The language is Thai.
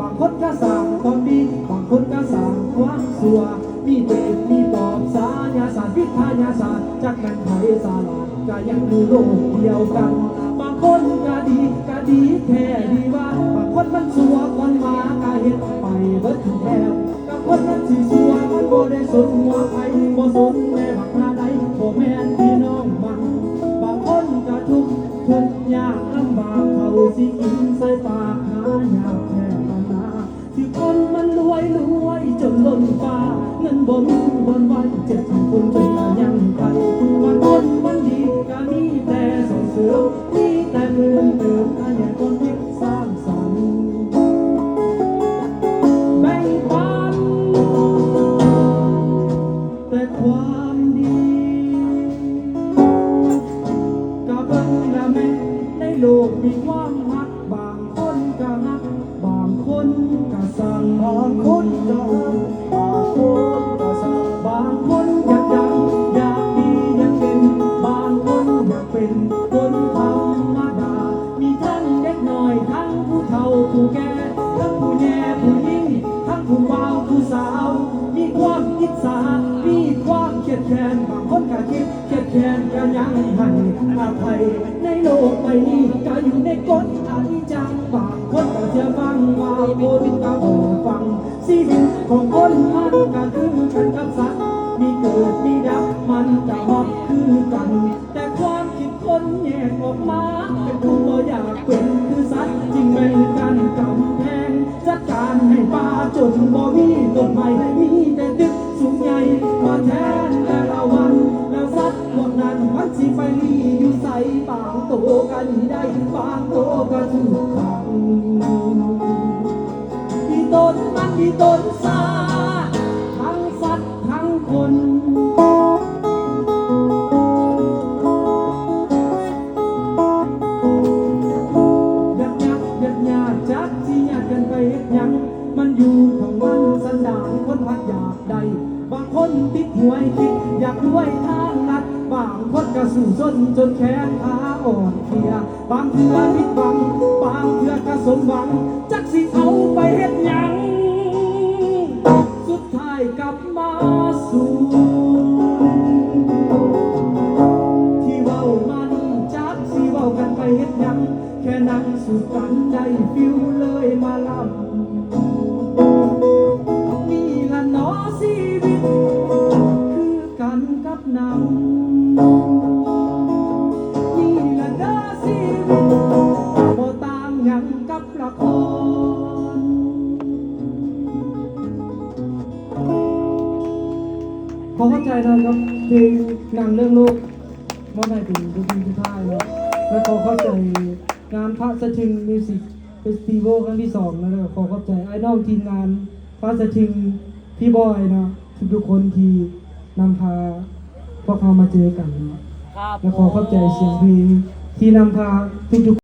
บางคนก็สั่งความดีบางคนก็สั่งความสัวมีเปรตมีปอบสายาศาสตร์วิทยาศาสตร์จักแม่นไทยสาลาก็ยังคือโลกเดียวกัน บางคนก็ดีก็ดีแท้ดีว่า บางคนมันสัวคนมาก็เฮ็ดไปเบิดแถวกับคนมันสิสัวมันบ่ได้สนหัวไผบ่สนแม่บักหน้าใดบ่แม่นพี่น้องมันบางคนก็ทุกข์ทุกข์ยากลำบากเขาสิกินใส่ปากหายา รวยรวยจนล้นฟ้าเงินบ่มีบ่นไหวเจ็บทั้งคนจนตายังไปบางคนมันดีก็มีแต่ส่งเสริมมีแต่เงินเติมอันใหญ่คนคิดสร้างสรรค์แบ่งปันแต่ความดีก็เบิ่งและแม่ในโลกมีความ สั่งบางคนก็ฮักบางคนก็สั่งบางคนอยากดังอยากดีอยากเป็นบางคนอยากเป็นคนธรรมดา มีทั้งเด็กน้อยทั้งผู้เฒ่าผู้แก่ทั้งผู้แย่ผู้ยิ่งทั้งผู้เบาวผู้สาว มีความอิจฉามีความเครียดแค้นบางคนก็คิดเครียดแค้นก็ยังให้อภัยในโลกใบนี้ก็อยู่ในกฎอนิจจังบางคนก็เชื่อฟังว่าคน ชีวิตของคนมันก็คือกันกับสัตว์มีเกิดมีดับมันจะฮอกคือกัน แต่ความคิดคนแยกออกมาเป็นผู้บ่อยากเป็นคือสัตว์จริงแบ่กันกำแพงจัดการให้ป่าจนบ่มีต้นไม้มีแต่ตึกสูงใหญ่มาแทนแต่ละวัน แล้วสัตว์พวกนั้นมันสิไปลีอยู่ใส่บางโตกันได้บางโตวก็ถูกขัง นมันมีตนซาทั้งสัตว์ทั้งคน ยักยักยักยาจักที่ยากกันไปเฮ็ดหยัง มันอยู่ของมันสันดานคนพักอยากได้ บางคนติดหวยคิดอยากรวยทางลัดบางคนก็สู่จนจนแขนขาอ่อนเพลีย บางเทื่อผิดหวัง บางเทื่อก็สมหวัง จักสิเอาไปเฮ็ดหยัง สุดท้กลับมาสู่ที่เว้ามันจักสิเว้ากันไปเฮ็ดหยัง แค่นั่งสูดกันได้ฟิวเลยมาลำ อเข้าใจนะครับเพลงหนังเรื่องลูกมอบให้ถึงทุกทีทุกท่านนะและขอเข้าใจงานพระสะทึงมิวสิกเฟสติวัลครั้งที่สองนะครับขอเข้าใจไอ้น้องทีมงานพระสะทึงพี่บอยนะทุกทุกๆคนที่นำพาพวกเขามาเจอกันนะครับและขอเข้าใจเสียงเพลงที่นำพาทุกๆ